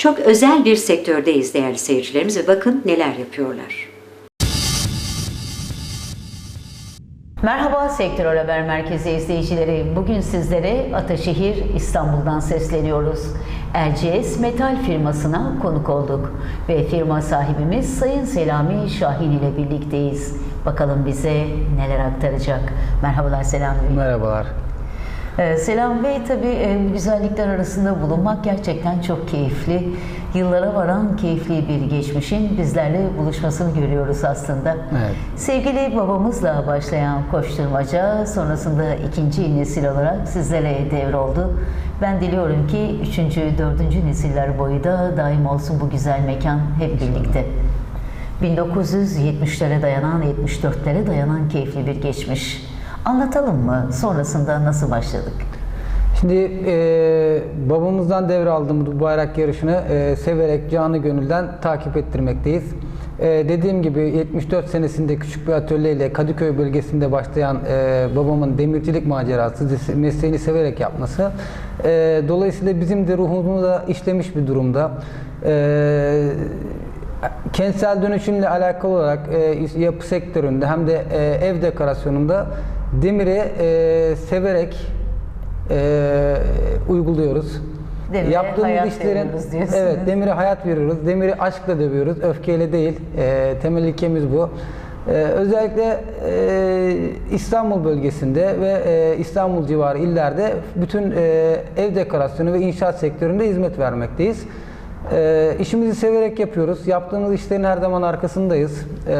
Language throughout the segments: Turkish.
Çok özel bir sektördeyiz değerli seyircilerimiz ve bakın neler yapıyorlar. Merhaba Sektör Haber Merkezi izleyicileri. Bugün sizlere Ataşehir İstanbul'dan sesleniyoruz. LCS Metal firmasına konuk olduk ve firma sahibimiz Sayın Selami Şahin ile birlikteyiz. Bakalım bize neler aktaracak. Merhabalar Selami Bey. Merhabalar. Ee, Selam Bey tabii e, güzellikler arasında bulunmak gerçekten çok keyifli. Yıllara varan keyifli bir geçmişin bizlerle buluşmasını görüyoruz aslında. Evet. Sevgili babamızla başlayan koşturmaca sonrasında ikinci nesil olarak sizlere devroldu. Ben diliyorum ki üçüncü, dördüncü nesiller boyu da daim olsun bu güzel mekan hep birlikte. 1970'lere dayanan, 74'lere dayanan keyifli bir geçmiş. Anlatalım mı? Sonrasında nasıl başladık? Şimdi e, babamızdan devraldığımız bu bayrak yarışını e, severek canı gönülden takip ettirmekteyiz. E, dediğim gibi 74 senesinde küçük bir atölyeyle Kadıköy bölgesinde başlayan e, babamın demircilik macerası, mesleğini severek yapması e, dolayısıyla bizim de ruhumuza işlemiş bir durumda. E, kentsel dönüşümle alakalı olarak e, yapı sektöründe hem de e, ev dekorasyonunda demiri e, severek e, uyguluyoruz. Demire hayat veriyoruz diyorsunuz. evet demire hayat veriyoruz. Demiri aşkla dövüyoruz. Öfkeyle değil. E, temel ilkemiz bu. E, özellikle e, İstanbul bölgesinde ve e, İstanbul civarı illerde bütün e, ev dekorasyonu ve inşaat sektöründe hizmet vermekteyiz. E, işimizi severek yapıyoruz. Yaptığımız işlerin her zaman arkasındayız. E,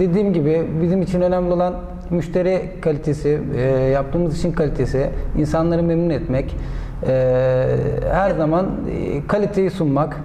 dediğim gibi bizim için önemli olan müşteri kalitesi, e, yaptığımız işin kalitesi, insanları memnun etmek, e, her zaman e, kaliteyi sunmak.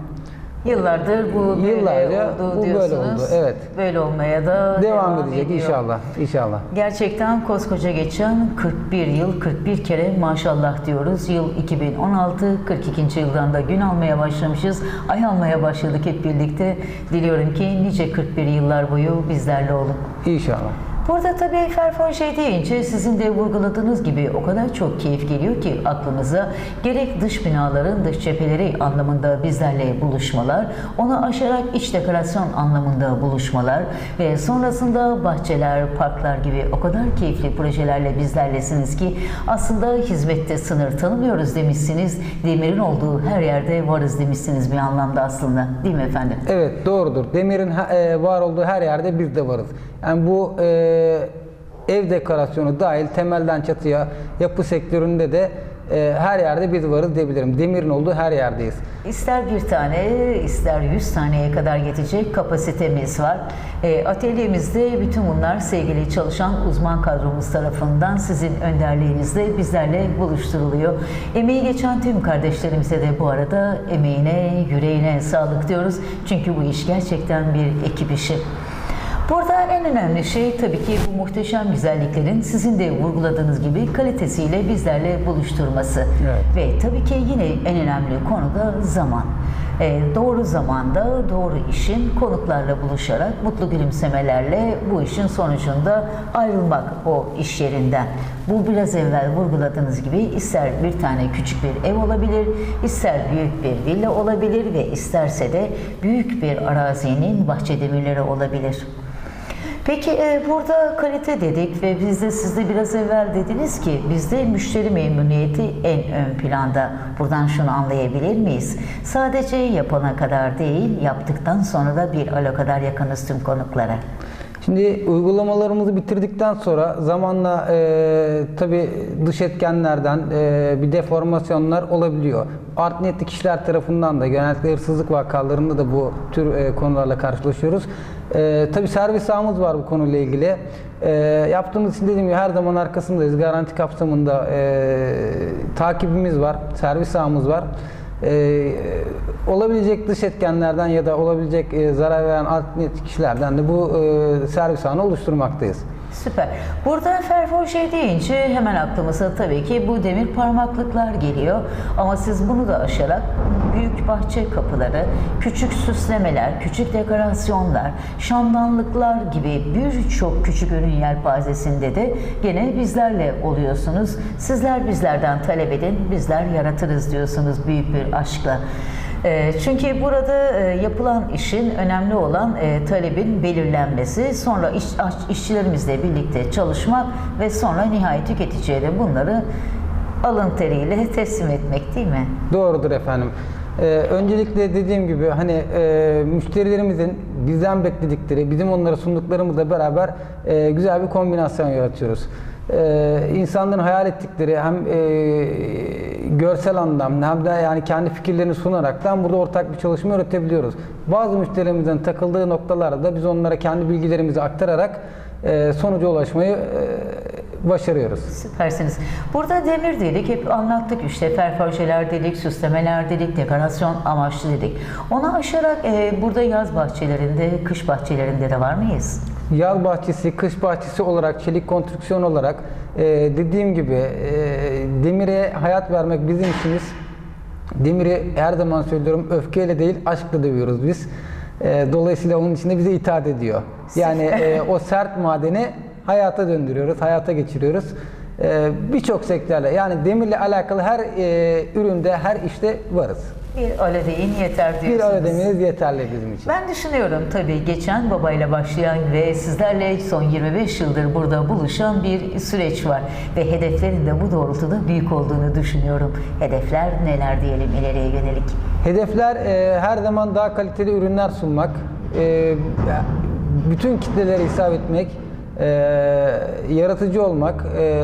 Yıllardır bu böyle Yıllarca oldu bu böyle diyorsunuz. oldu, evet. Böyle olmaya da Devam, devam, edecek ediyor. inşallah. İnşallah. Gerçekten koskoca geçen 41 yıl 41 kere maşallah diyoruz. Yıl 2016, 42. yıldan da gün almaya başlamışız. Ay almaya başladık hep birlikte. Diliyorum ki nice 41 yıllar boyu bizlerle olun. İnşallah. Burada tabii Ferforje deyince sizin de vurguladığınız gibi o kadar çok keyif geliyor ki aklımıza gerek dış binaların dış cepheleri anlamında bizlerle buluşmalar, onu aşarak iç dekorasyon anlamında buluşmalar ve sonrasında bahçeler, parklar gibi o kadar keyifli projelerle bizlerlesiniz ki aslında hizmette sınır tanımıyoruz demişsiniz. Demirin olduğu her yerde varız demişsiniz bir anlamda aslında. Değil mi efendim? Evet doğrudur. Demirin e, var olduğu her yerde biz de varız. Yani bu e, ev dekorasyonu dahil temelden çatıya yapı sektöründe de e, her yerde biz varız diyebilirim. Demirin olduğu her yerdeyiz. İster bir tane, ister yüz taneye kadar yetecek kapasitemiz var. E, atölyemizde bütün bunlar sevgili çalışan uzman kadromuz tarafından sizin önderliğinizde bizlerle buluşturuluyor. Emeği geçen tüm kardeşlerimize de bu arada emeğine, yüreğine sağlık diyoruz. Çünkü bu iş gerçekten bir ekip işi. Burada en önemli şey tabii ki bu muhteşem güzelliklerin sizin de vurguladığınız gibi kalitesiyle bizlerle buluşturması. Evet. Ve tabii ki yine en önemli konu da zaman. Ee, doğru zamanda doğru işin konuklarla buluşarak mutlu gülümsemelerle bu işin sonucunda ayrılmak o iş yerinden. Bu biraz evvel vurguladığınız gibi ister bir tane küçük bir ev olabilir, ister büyük bir villa olabilir ve isterse de büyük bir arazinin bahçe demirleri olabilir. Peki e, burada kalite dedik ve biz de siz de biraz evvel dediniz ki bizde müşteri memnuniyeti en ön planda. Buradan şunu anlayabilir miyiz? Sadece yapana kadar değil, yaptıktan sonra da bir alo kadar yakınız tüm konuklara. Şimdi uygulamalarımızı bitirdikten sonra zamanla e, tabi dış etkenlerden e, bir deformasyonlar olabiliyor. Art niyetli kişiler tarafından da genellikle hırsızlık vakalarında da bu tür e, konularla karşılaşıyoruz. E, tabi servis ağımız var bu konuyla ilgili. E, yaptığımız için dediğim gibi her zaman arkasındayız. Garanti kapsamında e, takibimiz var, servis ağımız var. Ee, olabilecek dış etkenlerden ya da olabilecek e, zarar veren alt niyetli kişilerden de bu e, servis ağını oluşturmaktayız. Süper. Burada ferforje deyince hemen aklımıza tabii ki bu demir parmaklıklar geliyor. Ama siz bunu da aşarak büyük bahçe kapıları, küçük süslemeler, küçük dekorasyonlar, şamdanlıklar gibi birçok küçük ürün yelpazesinde de gene bizlerle oluyorsunuz. Sizler bizlerden talep edin, bizler yaratırız diyorsunuz büyük bir aşkla. E, çünkü burada e, yapılan işin önemli olan e, talebin belirlenmesi, sonra iş, işçilerimizle birlikte çalışmak ve sonra nihai tüketiciye de bunları alın teriyle teslim etmek değil mi? Doğrudur efendim. Ee, öncelikle dediğim gibi hani e, müşterilerimizin bizden bekledikleri, bizim onlara sunduklarımızla beraber e, güzel bir kombinasyon yaratıyoruz. Ee, insanların hayal ettikleri hem e, görsel anlamda hem de yani kendi fikirlerini sunaraktan burada ortak bir çalışma üretebiliyoruz. Bazı müşterilerimizin takıldığı noktalarda da biz onlara kendi bilgilerimizi aktararak e, sonuca ulaşmayı e, başarıyoruz. Süpersiniz. Burada demir dedik, hep anlattık işte perforjeler dedik, süslemeler dedik, dekorasyon amaçlı dedik. Onu aşarak e, burada yaz bahçelerinde, kış bahçelerinde de var mıyız? Yaz bahçesi, kış bahçesi olarak, çelik konstrüksiyon olarak e, dediğim gibi e, demire hayat vermek bizim işimiz. Demiri her zaman söylüyorum öfkeyle değil aşkla dövüyoruz biz. E, dolayısıyla onun içinde bize itaat ediyor. Yani e, o sert madeni hayata döndürüyoruz, hayata geçiriyoruz. E, Birçok sektörle yani demirle alakalı her e, üründe, her işte varız. Bir öyle deyin yeter Bir diyorsunuz. öyle demeniz yeterli bizim için. Ben düşünüyorum tabii geçen babayla başlayan ve sizlerle son 25 yıldır burada buluşan bir süreç var. Ve hedeflerin de bu doğrultuda büyük olduğunu düşünüyorum. Hedefler neler diyelim ileriye yönelik? Hedefler e, her zaman daha kaliteli ürünler sunmak, e, bütün kitlelere hitap etmek, e, yaratıcı olmak, e,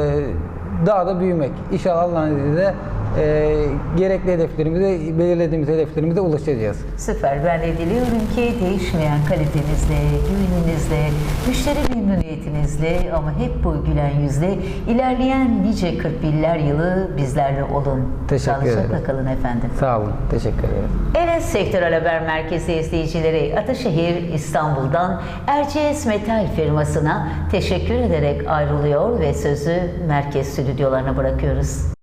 daha da büyümek. İnşallah Allah'ın izniyle e, gerekli hedeflerimize, belirlediğimiz hedeflerimize ulaşacağız. Süper. Ben de diliyorum ki değişmeyen kalitenizle, güveninizle, müşteri memnuniyetinizle ama hep bu gülen yüzle ilerleyen nice 41'ler yılı bizlerle olun. Teşekkür Sağlıcakla ederim. kalın efendim. Sağ olun, teşekkür ederim. Evet Sektörel Haber Merkezi izleyicileri Ataşehir İstanbul'dan Erciyes Metal firmasına teşekkür ederek ayrılıyor ve sözü merkez stüdyolarına bırakıyoruz.